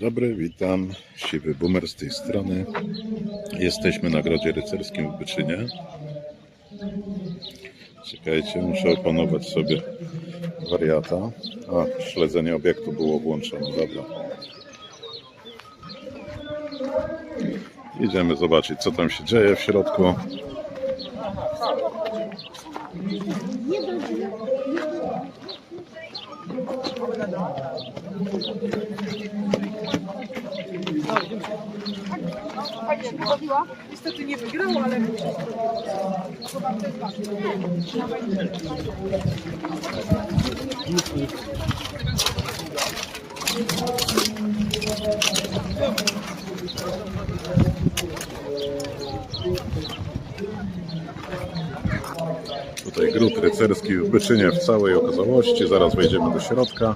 dobry, witam. Siwy Boomer z tej strony. Jesteśmy na Grodzie Rycerskim w Byczynie. Czekajcie, muszę opanować sobie wariata. A, śledzenie obiektu było włączone, dobra. Idziemy zobaczyć, co tam się dzieje w środku. Niestety nie wygrał, ale Tutaj gród rycerski w Byczynie w całej okazałości. Zaraz wejdziemy do środka.